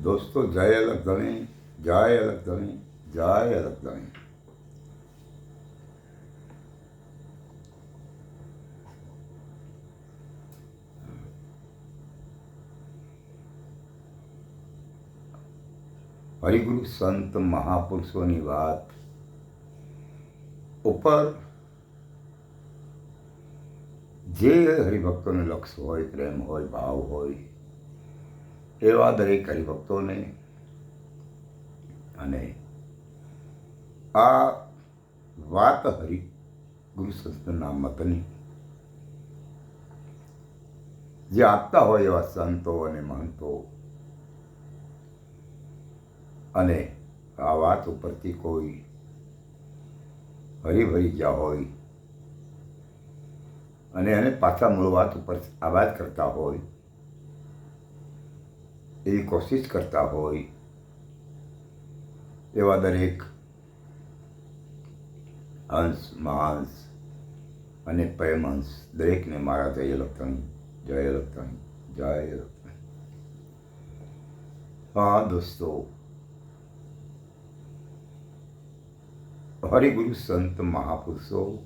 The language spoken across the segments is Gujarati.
દોસ્તો, જય અલગ ધણી જય અલગ ધણી જય અલગ ધણી હરિગુરુ સંત મહાપુરુષોની વાત ઉપર જે હરિભક્તોને લક્ષ હોય, પ્રેમ હોય, ભાવ હોય એવા દરેક હરિભક્તોને અને આ વાત હરિ ગુરુ સંસ્થાના મતની જે આપતા હોય એવા સંતો અને મહંતો અને આ વાત ઉપરથી કોઈ હરીભરી ગયા હોય અને એને પાછા મૂળ વાત ઉપર આવાજ કરતા હોય એવી કોશિશ કરતા હોય એવા દરેક હંસ મહાંસ અને પ્રેમહંસ દરેકને મારા જય લખણી જય લખણી જય લખણી હા, દોસ્તો. હરિગુરુ સંત મહાપુરુષો,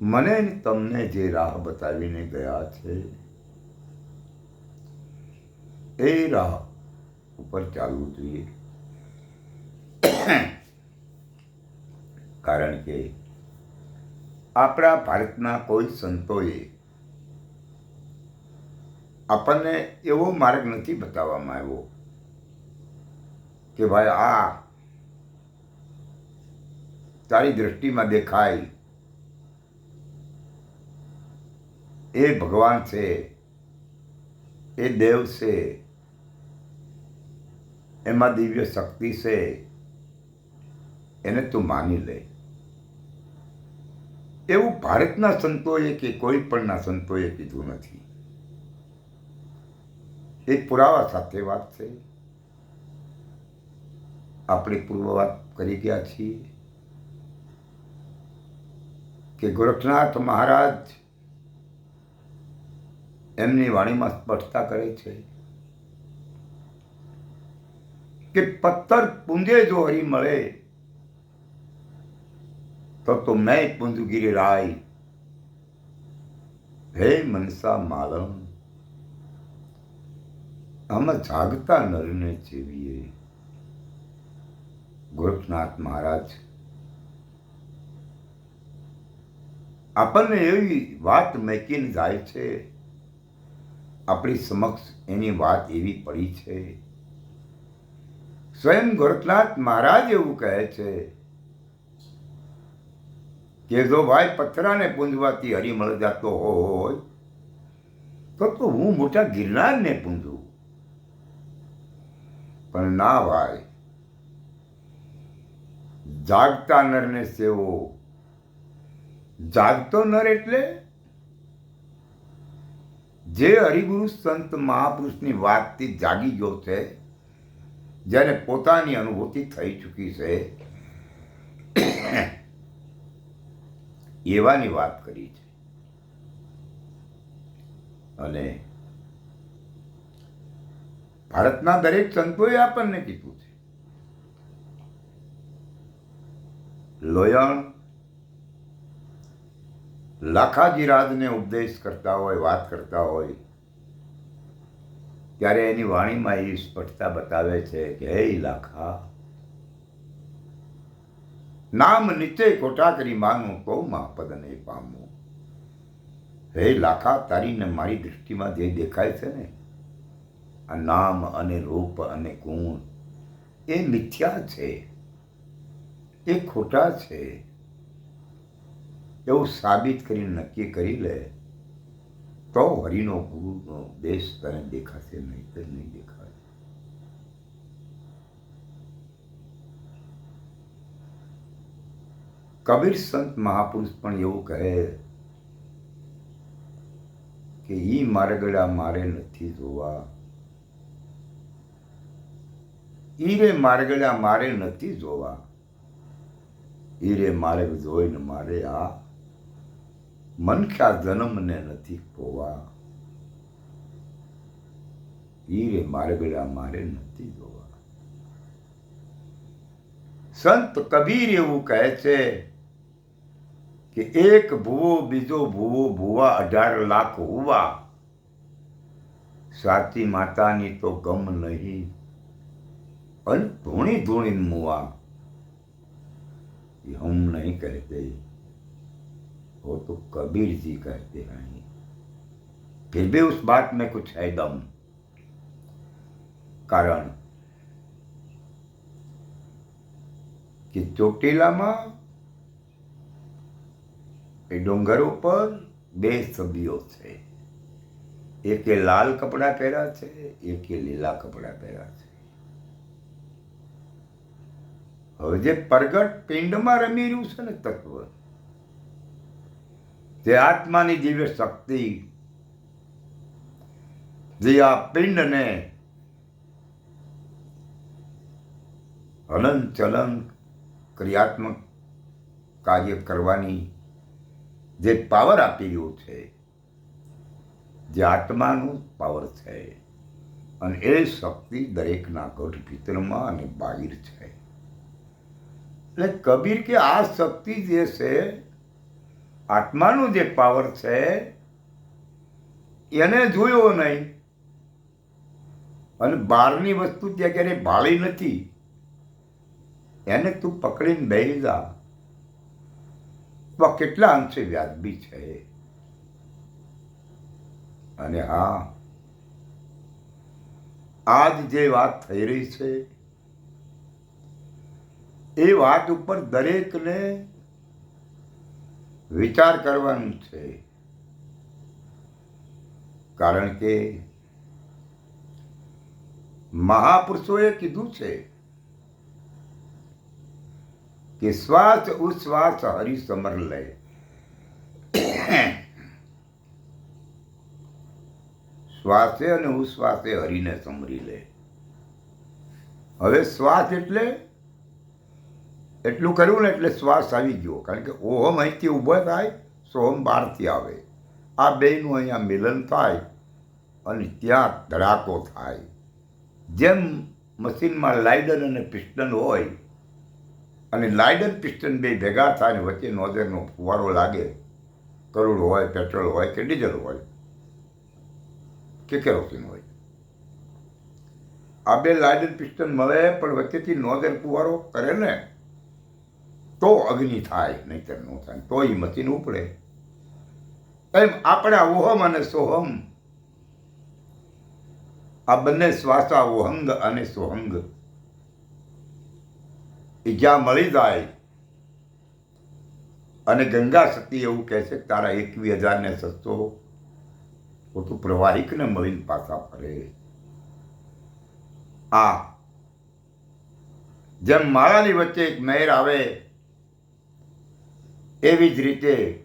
મને તમને જે રાહ બતાવીને ગયા છે એ રાહ ઉપર ચાલવું જોઈએ. કારણ કે આપણા ભારતના કોઈ સંતોએ આપણને એવો માર્ગ નથી બતાવવામાં આવ્યો કે ભાઈ આ તારી દ્રષ્ટિમાં દેખાય. એ ભગવાન છે, એ દેવ છે એમાં દિવ્ય શક્તિ છે, એને તું માની લે. એવું ભારતના સંતોએ કે કોઈ પણના સંતોએ કીધું નથી. એ પુરાવા સાથે વાત છે. આપણે પૂર્વ વાત કરી ગયા છીએ કે ગોરખનાથ મહારાજ એમની વાણીમાં સ્પષ્ટતા કરે છે. કે પથ્થર પૂંજે જો હરી મળે, તો તો મેં પૂંજગીરી રાય. હે મનસા માલમ આમાં જાગતા નરને જેવીએ ગોરખનાથ મહારાજ, આપણને એવી વાત મેકીને જાય છે, આપણી સમક્ષ એની વાત એવી પડી છે. સ્વયં ગોરખનાથ મહારાજ એવું કહે છે કે જો ભાઈ પથરાને પૂંજવાથી હરિમળ મળી જતો હોય, તો તો હું મોટા ગિરનારને પૂંજું. પણ ના ભાઈ જાગતા નરને સેવો. જાગતો નર એટલે જે હરિગુરુ સંત મહાપુરુષની વાતથી જાગી ગયો છે જ્યારે પોતાની અનુભૂતિ થઈ ચૂકી છે, એવાની વાત કરી છે. અને ભારતના દરેક સંતોએ આપણને કીધું છે, લોયણ લાખાજી રાજને ઉપદેશ કરતા હોય, વાત કરતા હોય ત્યારે એની વાણીમાં એ સ્પષ્ટતા બતાવે છે કે, હે લાખા નામ નીચે ખોટા કરી માનું તો માં પદને પામું. હે લાખા તારી ને મારી દૃષ્ટિમાં જે દેખાય છે ને, આ નામ અને રૂપ અને ગુણ, એ મિથ્યા છે, એ ખોટા છે. એવું સાબિત કરીને નક્કી કરી લે તો હરિનો ગુરુનો દેશ તને દેખાશે નહીં તો નહીં દેખાય કબીર સંત મહાપુરુષ પણ એવું કહે કે ઈ મારગડા મારે નથી જોવા. ઈરે મારગડા મારે નથી જોવા. ઈરે મારે જોઈને મારે આ મનખ્યા જન્મને નથી ખોવા ઈરે મારે મારે નથી જોવા સંત કબીર એવું કહે છે કે એક ભૂવો બીજો ભૂવો ભૂવા અઢાર લાખ હોવા. સાચી માતાની તો ગમ નહીં. અને ધૂણી ધૂણી મુવા. એ હમ નહીં કહેતે वो तो कबीर जी कहते हैं फिर भी उस बात में कुछ है दम कारण કે ચોટીલામાં એ ડુંગર ઉપર બે સભ્યો છે એકે લાલ કપડાં પહેર્યા છે એકે લીલા કપડાં પહેર્યા છે હવે જે પ્રગટ પિંડમાં રમી રહ્યું છે ને તત્વ જે આત્માની દિવ્ય શક્તિ, જે આ પિંડને હલન ચલન ક્રિયાત્મક કાર્ય કરવાની જે પાવર આપી રહ્યો છે, જે આત્માનું પાવર છે, અને એ શક્તિ દરેકના ગઢ ભીતરમાં અને બહાર છે. એટલે કબીર કે આ શક્તિ જે છે આત્માનું જે પાવર છે, એને જોયો નહીં. અને બહારની વસ્તુ ત્યાં ક્યારેય ભાળી નથી. એને તું પકડીને બેસી જા. તો કેટલા અંશે વ્યાજબી છે. અને હા, આજ જે વાત થઈ રહી છે, એ વાત ઉપર દરેકને વિચાર કરવાનું છે. કારણ કે મહાપુરુષોએ કીધું છે કે શ્વાસ ઉશ્વાસ હરિ સમર લે. શ્વાસે અને ઉશ્વાસે હરિને સમરી લે. હવે શ્વાસ એટલે એટલું કર્યું ને એટલે શ્વાસ આવી ગયો. કારણ કે ઓહમ અહીંથી ઊભો થાય સોહમ બહારથી આવે. આ બેયનું અહીંયા મિલન થાય અને ત્યાં ધડાકો થાય. જેમ મશીનમાં લાઇડન અને પિસ્ટન હોય અને લાઇડન પિસ્ટન બે ભેગા થાય ને વચ્ચે નોઝરનો ફુવારો લાગે, કરોડ હોય, પેટ્રોલ હોય કે ડીઝલ હોય, કે કેરોસીન હોય. આ બે લાઇડન પિસ્ટન મળે પણ વચ્ચેથી નોઝર ફુવારો કરે ને તો અગ્નિ થાય, નહીતર ન થાય. તો એ મશીન ઉપડે. એમ આપણા ઓહમ અને સોહમ. આ બંને શ્વાસા ઓહંગ અને સોહંગ. એ જ્યાં મળી જાય અને ગંગા સતી એવું કહે છે કે તારા એકવી હજારને સસ્તો પોતું પ્રવાહિકને મળીને પાછા ફરે. આ. જેમ માળાની વચ્ચે એક મહેર આવે એવી જ રીતે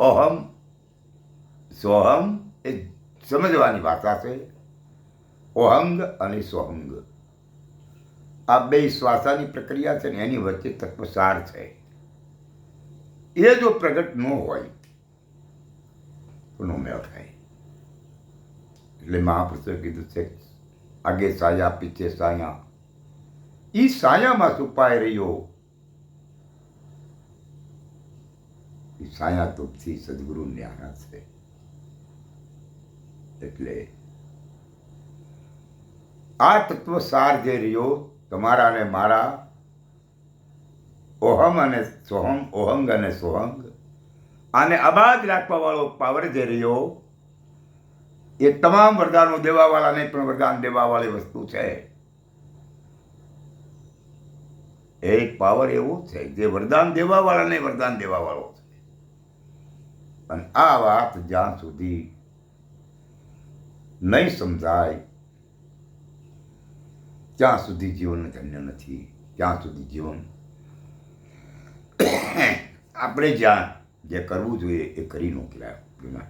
અહમ સોહમ એ સમજવાની ભાષા છે ઓહંગ અને સોહંગ આ બે શ્વાસાની પ્રક્રિયા છે ને એની વચ્ચે તત્વસાર છે. એ જો પ્રગટ ન હોય, તો નો મેળ થાય. એટલે મહાપુરુષે કીધું છે, આગે સાયા પીછે સાયા. એ સાયામાં છુપાઈ રહ્યો એ સાયા સદગુરુ ન્યારા છે. એટલે આ તત્વ સાર જે રહ્યો, તમારા અને મારા, ઓહમ અને સોહમ ઓહંગ અને સોહંગ આને અબાદ રાખવા વાળો પાવર જે રહ્યો, એ તમામ વરદાનો દેવાવાળાને પણ વરદાન દેવાવાળી વસ્તુ છે. એ પાવર એવો છે, જે વરદાન દેવાવાળાને વરદાન દેવાવાળો છે. અને આ વાત જ્યાં સુધી નહીં સમજાય, ત્યાં સુધી જીવન ધન્ય નથી. ત્યાં સુધી જીવન આપણે જ્યાં જે કરવું જોઈએ એ કરી નોકર્યા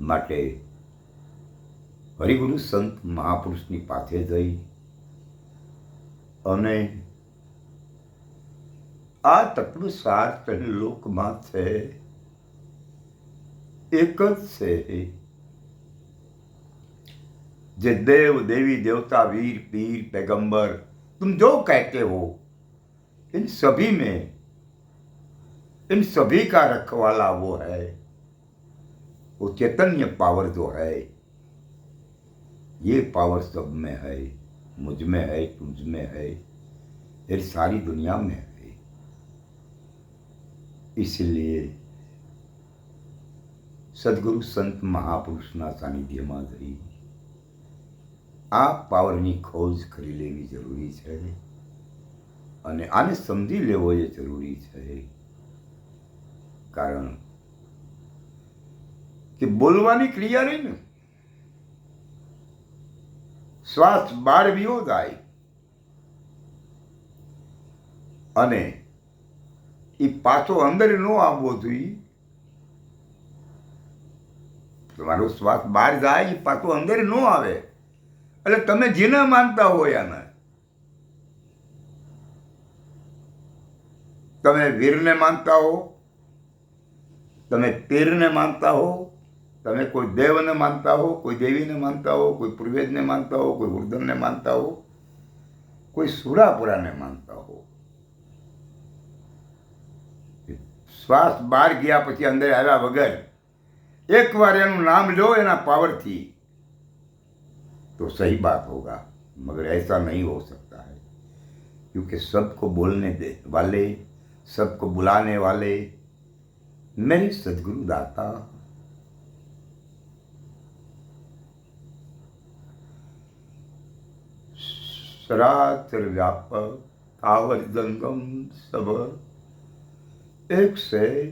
માટે હરિગુરુ સંત મહાપુરુષની પાસે જઈ અને આ તત્વ સાર લોકમાં છે એક જ છે जे देव देवी देवता वीर पीर पैगंबर तुम जो कहते हो इन सभी में इन सभी का रखवाला वो है वो चैतन्य पावर जो है ये पावर सब में है मुझ में है तुझ में है ये सारी दुनिया में है इसलिए સદગુરુ સંત મહાપુરુષના સાનિધ્યમાં જઈ આ પાવરની ખોજ કરી લેવી જરૂરી છે અને આને સમજી લેવો એ જરૂરી છે કારણ કે બોલવાની ક્રિયા રહી ને શ્વાસ બહાર વિયો જાય અને એ પાછો અંદર ન આવવો જોઈએ. તમારો શ્વાસ બહાર જાય એ પાછો અંદર ન આવે. એટલે તમે જેને માનતા હોય આને. તમે વીરને માનતા હો, તમે પીરને માનતા હો, તમે કોઈ દેવને માનતા હો, કોઈ દેવીને માનતા હો, કોઈ પૂર્વેજને માનતા હો, કોઈ ઉર્દનને માનતા હો, કોઈ સુરાપુરાને માનતા હો. શ્વાસ બહાર ગયા પછી અંદર આવ્યા વગર એકવાર એનું નામ लो એના પાવરથી तो सही बात होगा मगर ऐसा नहीं हो सकता है क्योंकि सबको बोलने दे वाले सबको बुलाने वाले मेरे सदगुरु दाता सराचर व्यापक आवर जंगम सब એક છે,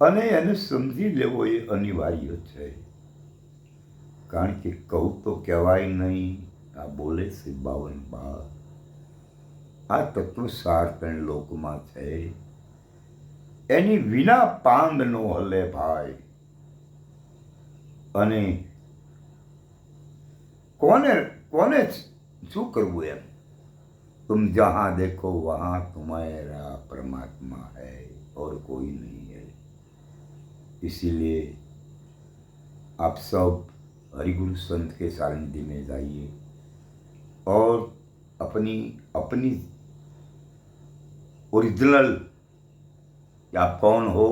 અને એને સમજી લેવો એ અનિવાર્ય છે. કારણ કે કહું તો કહેવાય નહીં, આ બોલે છે બાવન બા આ તત્વ સાર પણ લોકમાં છે. એની વિના પાંદ નો હલે ભાઈ. અને કોને કોને શું કરવું એમ? तुम जहाँ देखो वहाँ तुम्हारा परमात्मा है और कोई नहीं है इसीलिए आप सब हरिगुरु संत के सानिध्य में जाइए और अपनी अपनी ओरिजिनल કે આપ કોણ હો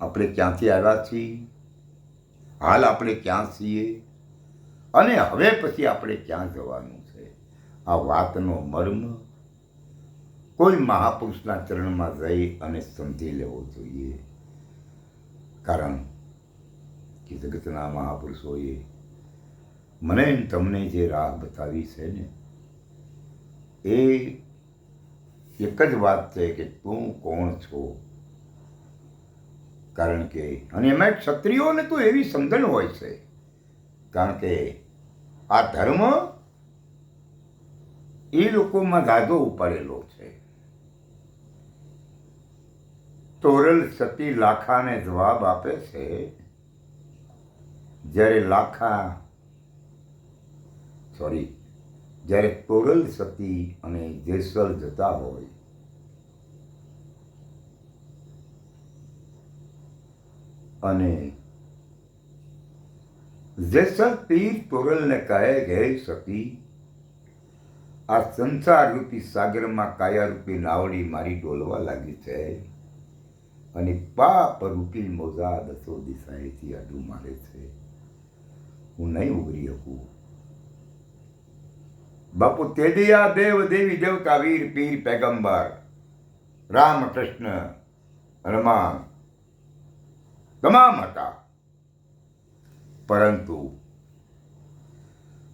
આપણે ક્યાંથી આવ્યા છીએ હાલ આપણે ક્યાં છીએ અને હવે પછી આપણે ક્યાં જવાનું છે આ વાતનો મર્મ કોઈ મહાપુરુષના ચરણમાં જઈ અને સમજી લેવો જોઈએ. કારણ કે જગતના મહાપુરુષોએ મને તમને જે રાહ બતાવી છે ને, એ એક જ વાત છે કે તું કોણ છો? કારણ કે, અને એમાં ક્ષત્રિયોને તો એવી સમજણ હોય છે. કારણ કે આ ધર્મ એ લોકોમાં ગાધો ઉપાડેલો છે. તોરલ સતી લાખાને જવાબ આપે છે, જ્યારે લાખા સોરી જ્યારે તોરલ સતી અને જેસલ જતા હોય, અને જેસલ પીર તોરલને કહે ઘેર સતી આ સંસાર રૂપી સાગરમાં કાયા રૂપી નાવડી મારી ડોલવા લાગી છે. અને પાપ રૂપી મોજા દસો દિશાએથી અડું મારે છે. હું નહીં ઉગરી શકું. બાપુ તેડિયા દેવ દેવી દેવતા વીર પીર પેગંબર. રામ કૃષ્ણ, હનુમાન, તમામ હતા. પરંતુ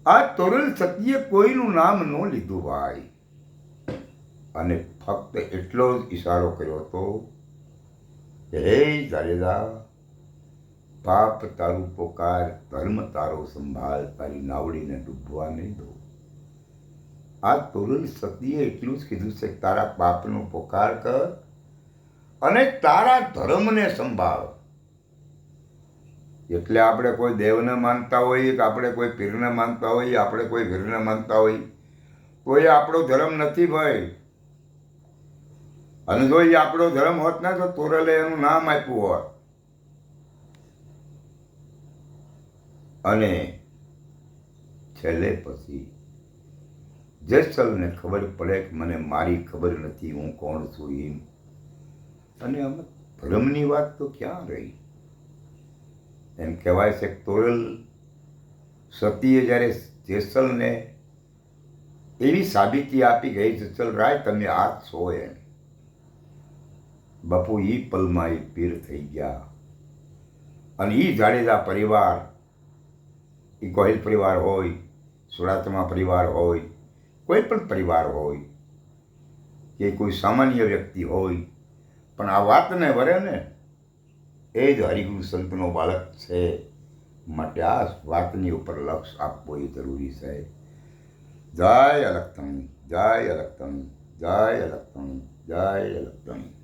આ તોરલ સતીએ કોઈનું નામ ન લીધું ભાઈ. અને ફક્ત એટલો જ ઈશારો કર્યો હતો. હે જાડેજા, પાપ તારું પોકાર, ધર્મ તારો સંભાળ, તારી નાવડીને ડૂબવા નહીં દો. આ તોરલ સતીએ એટલું જ કીધું છે તારા પાપનો પોકાર કર અને તારા ધર્મને સંભાળ. એટલે આપણે કોઈ દેવને માનતા હોઈએ કે આપણે કોઈ પીરને માનતા હોઈએ આપણે કોઈ વીરને માનતા હોઈએ એ આપણો ધર્મ નથી ભાઈ. અને જો એ આપણો ધર્મ હોત ને તો તોરલે એનું નામ આપ્યું હોત. અને છેલ્લે પછી જેસલને ખબર પડે કે મને મારી ખબર નથી હું કોણ છું એમ. અને અમે ધર્મની વાત તો ક્યાં રહી? એમ કહેવાય છે તોરલ સતીએ જ્યારે જેસલને એવી સાબિતી આપી ગઈ જેસલ રાય, તમે આ છો એમ. બાપુ એ પલમાં એ પીર થઈ ગયા. અને એ જાડેજા પરિવાર એ ગોહિલ પરિવાર હોય, સુરાતમાં પરિવાર હોય, કોઈ પણ પરિવાર હોય, કે કોઈ સામાન્ય વ્યક્તિ હોય, પણ આ વાતને વરે ને એ જ હરિગુરુ સંતનો બાળક છે. માટે આ વાતની ઉપર લક્ષ આપવો એ જરૂરી છે. જય અલગતણી જય અલગતણી જય અલગતણી જય અલગતણી